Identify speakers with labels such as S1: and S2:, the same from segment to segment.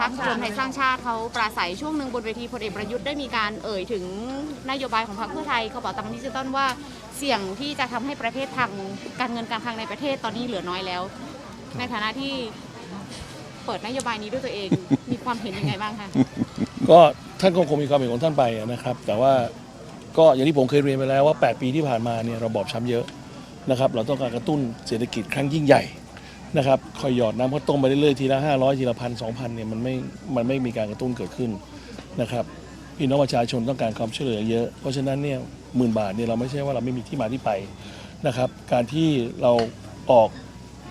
S1: พรรครวมไทยสร้างชาติเขาปราศัยช่วงหนึ่งบนเวทีพลเอกประยุทธ์ได้มีการเอ่ยถึงนโยบายของพรรคเพื่อไทยกระเป๋าตังค์ดิจิตอลว่าเสี่ยงที่จะทำให้ประเทศทางการเงินการคลังในประเทศตอนนี้เหลือน้อยแล้ว ในฐานะที่เปิดนโยบายนี้ด้วยตัวเองมีความเห็นยังไงบ้างคะ
S2: ก็ท่านก็คงมีความเห็นของท่านไปนะครับ แต่ว่าก็อย่างที่ผมเคยเรียนไปแล้วว่า 8 ปีที่ผ่านมาเนี่ยเราบอบช้ำเยอะนะครับ เราต้องการกระตุ้นเศรษฐกิจครั้งยิ่งใหญ่ นะครับคอยหยอดน้ำข้าวต้มไปเรื่อยๆทีละ500ทีละพันสองพันเนี่ยมันไม่มันไม่มีการกระตุ้นเกิดขึ้นนะครับพี่น้องประชาชนต้องการความช่วยเหลือเยอะ เพราะฉะนั้นเนี่ยหมื่นบาทเนี่ยเราไม่ใช่ว่าเราไม่มีที่มาที่ไปนะครับ การที่เราออก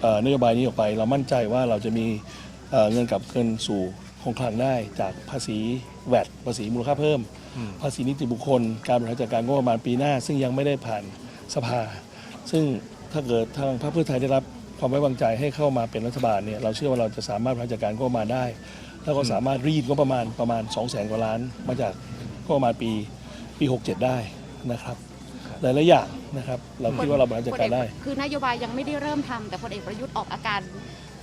S2: เอ่อนโยบายนี้ออกไป เรามั่นใจว่าเราจะมีเอ่อเงินกลับคืนสู่คงคลังได้จากภาษีแวดภาษีมูลค่าเพิ่ม ภาษีนิติบุคคล การบริหารจัดการงบประมาณปีหน้า ซึ่งยังไม่ได้ผ่านสภา ซึ่งถ้าเกิดทางพรรคเพื่อไทยได้รับ ความไว้วางใจให้เข้ามาเป็นรัฐบาลเนี่ยเราเชื่อว่าเราจะสามารถบริหารจัดการงบประมาณได้ แล้วก็สามารถรีดงบประมาณประมาณ 2 0 0แสนกว่าล้าน มาจากงบประมาณปีปี 67 ได้นะครับหลายๆอย่างนะครับ เราคิดว่าเราบริหารจัดการได้
S1: คือนโยบายยังไม่ได้เริ่มทำแต่พลเอกประยุทธ์ออกอาการ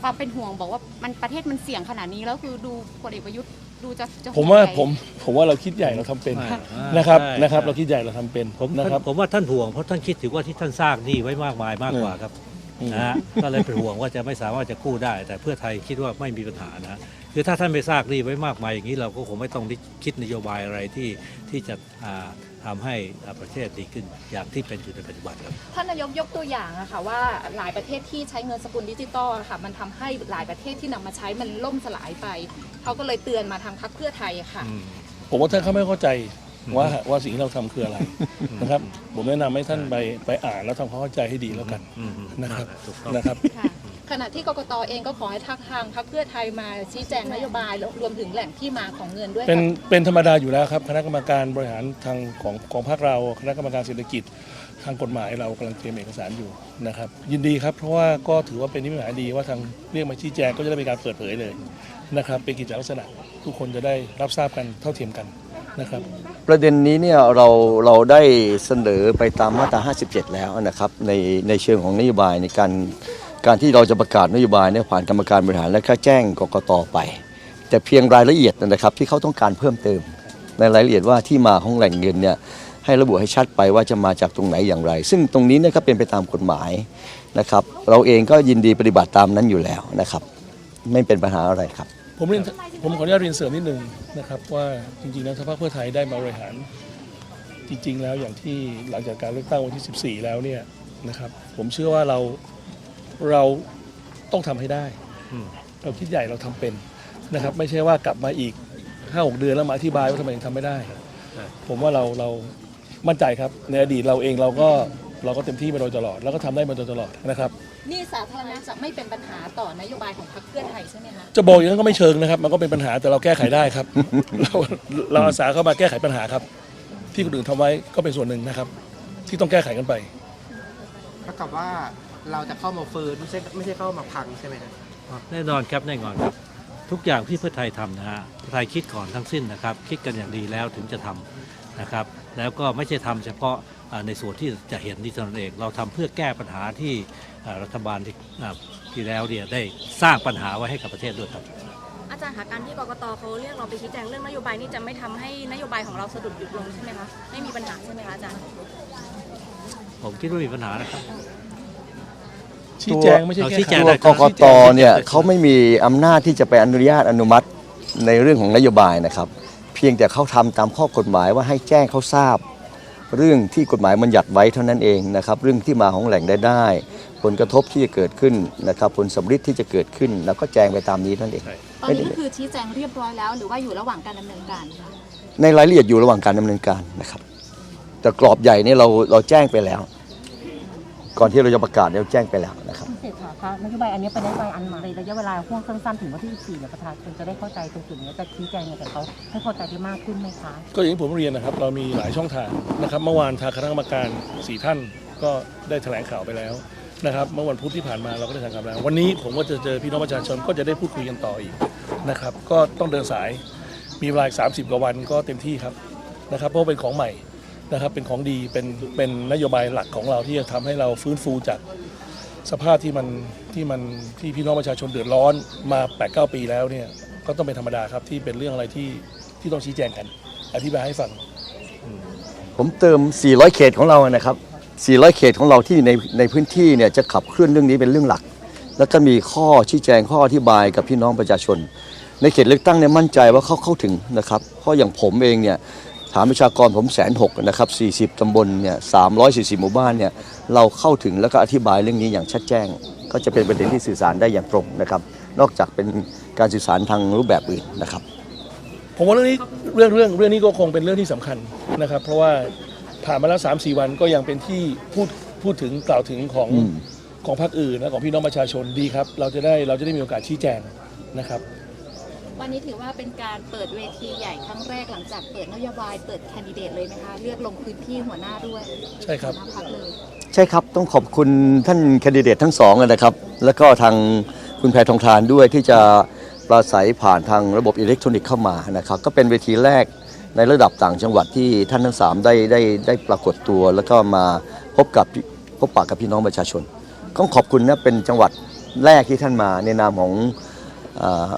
S1: ความเป็นห่วงบอกว่ามันประเทศมันเสี่ยงขนาดนี้แล้วคือดูพลเอกประยุทธ์ดูจะจะ
S2: ผมว่า
S1: ห่งใย
S2: ผมผมว่าเราคิดใหญ่เราทำเป็น
S3: ไม่
S2: นะครับ
S3: ใช่
S2: นะครับ
S3: ใช่
S2: เราคิดใหญ่เราทำเป็น
S3: ผม
S2: นะครับ
S3: ผมว่าท่านห่วงเพราะท่านคิดถึงว่าที่ท่านสร้างหนี้ไว้มากมายมากกว่าครับ
S2: อืม
S3: นะฮะก็เลยเป็นห่วงว่าจะไม่สามารถจะกู้ได้ แต่เพื่อไทยคิดว่าไม่มีปัญหานะฮะคือถ้าท่านไม่สร้างหนี้ไว้มากมายอย่างนี้เราก็คงไม่ต้องคิดนโยบายอะไรที่ที่จะอ่าทำให้อ่าประเทศดีขึ้นอย่างที่เป็นอยู่ในปัจจุบันครับ
S4: ท่านนายกยกตัวอย่างอะค่ะว่าหลายประเทศที่ใช้เงินสกุลดิจิตอลอะค่ะมันทำให้หลายประเทศที่นำมาใช้มันล่มสลายไปเขาก็เลยเตือนมาทางพรรคเพื่อไทยอะค่ะ
S2: ผมว่าท่านเขาไม่เข้าใจ ว่าว่าสิ่งที่เราทำคืออะไรนะครับ ผมแนะนำให้ท่านไปไปอ่านแล้วทำความเข้าใจให้ดีแล้วกัน
S3: อืม
S2: นะครับ
S3: ถูกต้อง
S2: นะครับ
S4: ค่ะขณะที่กกตเองก็ขอให้ทางทางพรรคเพื่อไทยมาชี้แจงนโยบายรวมถึงแหล่งที่มาของเงินด้วย
S2: เป็น
S4: ค่ะ
S2: เป็นธรรมดาอยู่แล้วครับคณะกรรมการบริหารทางของของภาคเราคณะกรรมการเศรษฐกิจทางกฎหมายเรากำลังเตรียมเอกสารอยู่นะครับ ยินดีครับเพราะว่าก็ถือว่าเป็นนิมิตหมายดีว่าทางเรียกมาชี้แจงก็จะได้มีการเปิดเผยเลยนะครับเป็นกิจลักษณะทุกคนจะได้รับทราบกันเท่าเทียมกัน นะครับ
S5: ประเด็นนี้เนี่ยเราเราได้เสนอไปตามมาตรา 57 แล้วนะครับในในเชิงของนโยบายในการการที่เราจะประกาศนโยบายเนี่ยผ่านกรรมการบริหารและก็แจ้งกกตไป แต่เพียงรายละเอียดนะครับที่เขาต้องการเพิ่มเติม ในรายละเอียดว่าที่มาของแหล่งเงินเนี่ยให้ระบุให้ชัดไปว่าจะมาจากตรงไหนอย่างไร ซึ่งตรงนี้เนยก็เป็นไปตามกฎหมายนะครับ เราเองก็ยินดีปฏิบัติตามนั้นอยู่แล้วนะครับ ไม่เป็นปัญหาอะไรครับ
S2: ผมเรียนผมขออนุญาตเรียนเสริมนิดนึงนะครับ ว่าจริงๆแล้วถ้าพรรคเพื่อไทยได้มาบริหาร จริง ๆ แล้วอย่างที่หลังจากการเลือกตั้งวันที่ 14 แล้วเนี่ยนะครับ ผมเชื่อว่าเราเราต้องทำให้ได้
S3: อืม
S2: เราคิดใหญ่เราทำเป็นนะครับ ไม่ใช่ว่ากลับมาอีก 5-6 เดือนแล้วมาอธิบายว่าทำไมถึงทำไม่ได้ ผมว่าเราเรามั่นใจครับ ในอดีตเราเองเราก็เราก็เต็มที่มาโดยตลอด แล้วก็ทำได้มาโดยตลอดนะครับ
S4: นี่สาธารณะจะไม่เป็นปัญหาต่อนโยบายของพรรคเพื่อไทยใช่ไหมคะ
S2: จะบอกอย่างนั้นก็ไม่เชิงนะครับ มันก็เป็นปัญหาแต่เราแก้ไขได้ครับ เราเราอาสาเข้ามาแก้ไขปัญหาครับ ที่คนอื่นทำไว้ก็เป็นส่วนหนึ่งนะครับ ที่ต้องแก้ไขกันไป
S6: เท่ากับว่าเราจะเข้ามาฟื้นไม่ใช่ไม่ใช่เข้ามาพังใช่ไหมครับ
S3: แน่นอนครับแน่นอนครับ ทุกอย่างที่เพื่อไทยทำนะฮะเพื่อไทยคิดก่อนทั้งสิ้นนะครับ คิดกันอย่างดีแล้วถึงจะทำนะครับ แล้วก็ไม่ใช่ทำเฉพาะอ่า ในส่วนที่จะเห็นนี่เท่านั้นเอง เราทำเพื่อแก้ปัญหาที่อ่ารัฐบาลที่อ่าที่แล้วเนี่ยได้สร้างปัญหาไว้ให้กับประเทศด้วยครับ
S7: อาจารย์คะการที่กกตเขาเรียกเราไปชี้แจงเรื่องนโยบายนี่จะไม่ทำให้นโยบายของเราสะดุดหยุดลงใช่ไหมคะไม่มีปัญหาใช่ไหมคะอาจารย์
S3: ผมคิดว่ามีปัญหานะครับ
S2: ชี้แจงไม่ใช่
S3: เอา
S2: แก้
S3: ชี้
S2: ไข
S3: แจง
S5: ตัว
S3: ได้
S5: กกตเนี่ยเขาไม่มีอำนาจที่จะไปอนุญาตอนุมัติในเรื่องของนโยบายนะครับ เพียงแต่เขาทำตามข้อกฎหมายว่าให้แจ้งเขาทราบ เรื่องที่กฎหมายมันหยัดไว้เท่านั้นเองนะครับ เรื่องที่มาของแหล่งได้ได้ ผลกระทบที่จะเกิดขึ้นนะครับ ผลสำลิดที่จะเกิดขึ้น แล้วก็แจ้งไปตามนี้เท่านั้นเอง
S1: ตอนนี้ก็คือชี้แจงเรียบร้อยแล้ว หรือว่าอยู่ระหว่างการดำเนินการคะ
S5: ในรายละเอียดอยู่ระหว่างการดำเนินการนะครับ แต่กรอบใหญ่เนี่ยเราเราแจ้งไปแล้ว ก่อนที่เราจะประกาศเนี่ยเราแจ้งไปแล้วนะครับ
S8: คุณเศรษฐาคะนโยบายอันนี้เป็นนโยบายอันใหม่ในระยะเวลาห่วงสั้นๆถึงวันที่14เนี่ยประชาชนจะได้เข้าใจตรงจุดนี้จะชี้แจงยังไงกับเขาให้เข้าใจได้มากขึ้นไหมคะ
S2: ก็อย่างที่ผมเรียนนะครับ เรามีหลายช่องทางนะครับ เมื่อวานทางคณะกรรมการสี่ท่านก็ได้แถลงข่าวไปแล้วนะครับ เมื่อวันพุธที่ผ่านมาเราก็ได้แถลงข่าวแล้ว วันนี้ผมก็จะเจอพี่น้องประชาชนก็จะได้พูดคุยกันต่ออีกนะครับ ก็ต้องเดินสาย มีเวลาอีก30กว่าวันก็เต็มที่ครับนะครับ เพราะว่าเป็นของใหม่ นะครับเป็นของดีเป็นเป็นนโยบายหลักของเราที่จะทำให้เราฟื้นฟูจากสภาพที่มันที่มันที่พี่น้องประชาชนเดือดร้อนมา8-9ปีแล้วเนี่ยก็ต้องเป็นธรรมดาครับที่เป็นเรื่องอะไรที่ที่ต้องชี้แจงกัน อธิบายให้ฟัง
S5: ผมเติม 400 เขตของเรานะครับ 400 เขตของเราที่ในในพื้นที่เนี่ยจะขับเคลื่อนเรื่องนี้เป็นเรื่องหลัก แล้วก็มีข้อชี้แจงข้ออธิบายกับพี่น้องประชาชน ในเขตเลือกตั้งเนี่ยมั่นใจว่าเขาเข้าถึงนะครับเพราะอย่างผมเองเนี่ย ฐานประชากรผมแสนหกนะครับ 40 ตำบลเนี่ย340 หมู่บ้านเนี่ยเราเข้าถึงแล้วก็อธิบายเรื่องนี้อย่างชัดแจ้ง ก็จะเป็นประเด็นที่สื่อสารได้อย่างตรงนะครับ นอกจากเป็นการสื่อสารทางรูปแบบอื่นนะครับ
S2: ผมว่าเรื่องนี้เรื่องเรื่องเรื่องนี้ก็คงเป็นเรื่องที่สำคัญนะครับ เพราะว่าผ่านมาแล้วสามสี่วันก็ยังเป็นที่พูดพูดถึงกล่าวถึงของ
S5: อืม
S2: ของพรรคอื่นและของพี่น้องประชาชนดีครับ เราจะได้เราจะได้มีโอกาสชี้แจงนะครับ
S4: วันนี้ถือว่าเป็นการเปิดเวทีใหญ่ครั้งแรกหลังจากเปิดนโยบายเปิดแคนดิเดตเลยไหมคะเลือกลงพื้นที่หัวหน้าด้วย
S2: ใช่ครับ
S4: หัวหน้าพักเลย
S5: ใช่ครับต้องขอบคุณท่านแคนดิเดตทั้งสองนะครับ แล้วก็ทางคุณแพทองทานด้วยที่จะปราศัยผ่านทางระบบอิเล็กทรอนิกส์เข้ามานะครับ ก็เป็นเวทีแรกในระดับต่างจังหวัดที่ท่านทั้งสามได้ได้ได้ปรากฏตัว แล้วก็มาพบกับพบปะกับพี่น้องประชาชนต้องขอบคุณนะเป็นจังหวัดแรกที่ท่านมาในนามของอา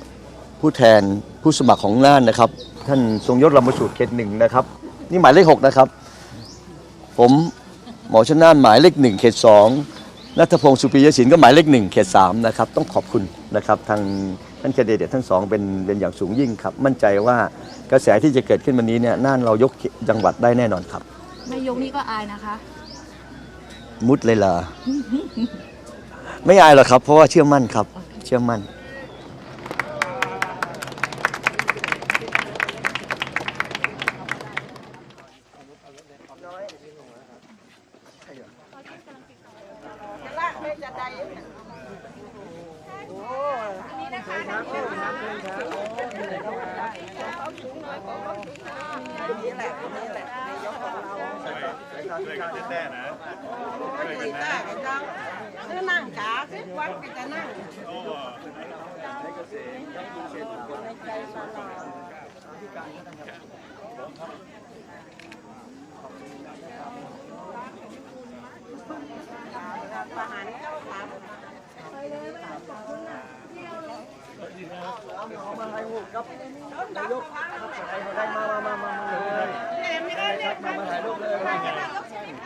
S5: ผู้แทนผู้สมัครของน่านนะครับ ท่านทรงยศลำประสูตรเขตหนึ่งนะครับ นี่หมายเลขหกนะครับ ผมหมอชนน่านหมายเลขหนึ่งเขตสองนัทพงศ์สุปิยศินก็หมายเลขหนึ่งเขตสามนะครับ ต้องขอบคุณนะครับทางท่านแคนดิเดตทั้งสองเป็นเป็นอย่างสูงยิ่งครับ มั่นใจว่ากระแสที่จะเกิดขึ้นวันนี้เนี่ยน่านเรายกจังหวัดได้แน่นอนครับ
S4: ไม่ยกนี่ก็อายนะคะ
S5: มุดเลยเหรอไม่อายหรอกครับ เพราะว่าเชื่อมั่นครับ เชื่อมั่น
S9: cứ năng cả cái quán cái cả năng ยอกอะเต้
S5: ตั้งนโมพร้อมกั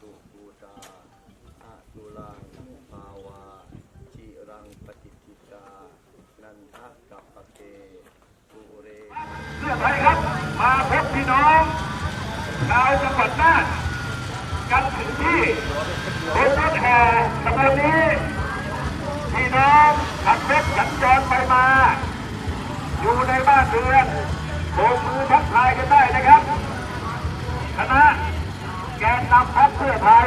S5: ตุปูตาอะตุลังภาวาจิรังปฏิทิตา นันทะกัปปะเกปุเร
S10: เพื่อไทยครับ มาพบพี่น้องชาวจังหวัดน่านกันถึงที่บนรถแห่ขบวนนี้พี่น้องขับรถสัญจรไปมา อยู่ในบ้านเรือนโบกมือทักทายกันได้นะครับ คณะแก นำพรรคเพื่อไทย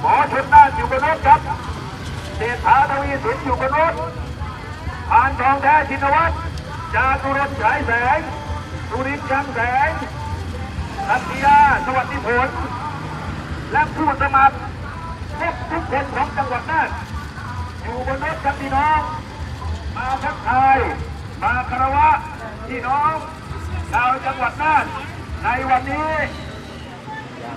S10: หมอชนน่านอยู่บนรถครับเศรษฐาทวีสินอยู่บนรถพานทองแท้ชินวัตรจาตุรนฉายแสงสุรินทร์ยังแสงนัทยาสวัสดิผล และผู้สมัครทุกทุกคนของจังหวัดน่านอยู่บนรถกับพี่น้อง มาทักทายมาคารวะพี่น้องชาวจังหวัดน่านในวันนี้
S9: นี่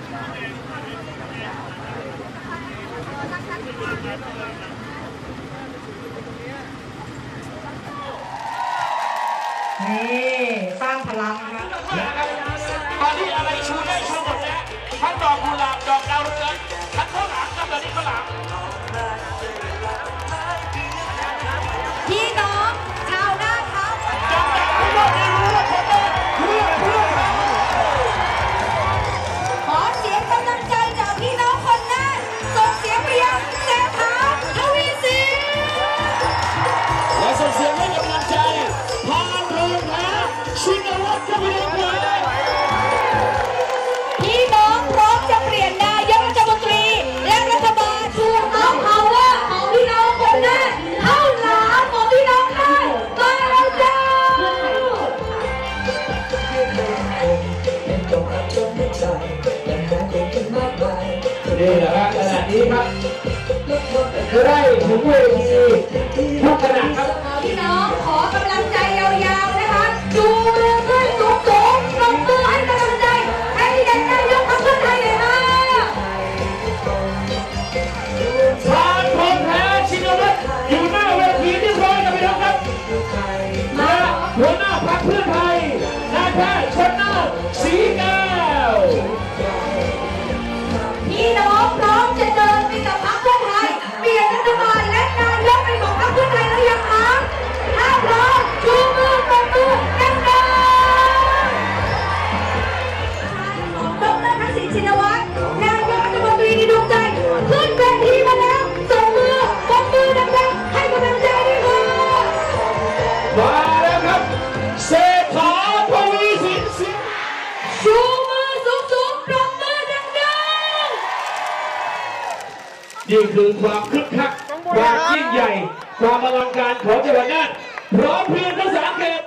S9: สร้างพลังนะ
S10: ตอนนี้อะไรชูได้ชูหมดแล้วทั้งดอกกุหลาบดอกดาวเรืองทั้งข้าวหลามกับตอนนี้ข้าวหลาม
S7: ได้
S10: ถึงเวทีทุกข
S7: ณะ
S10: ครับ นี่คือความคึกคักความยิ่งใหญ่ ความอลังการของจังหวัดน่านพร้อมเพรียงทั้งสามเขต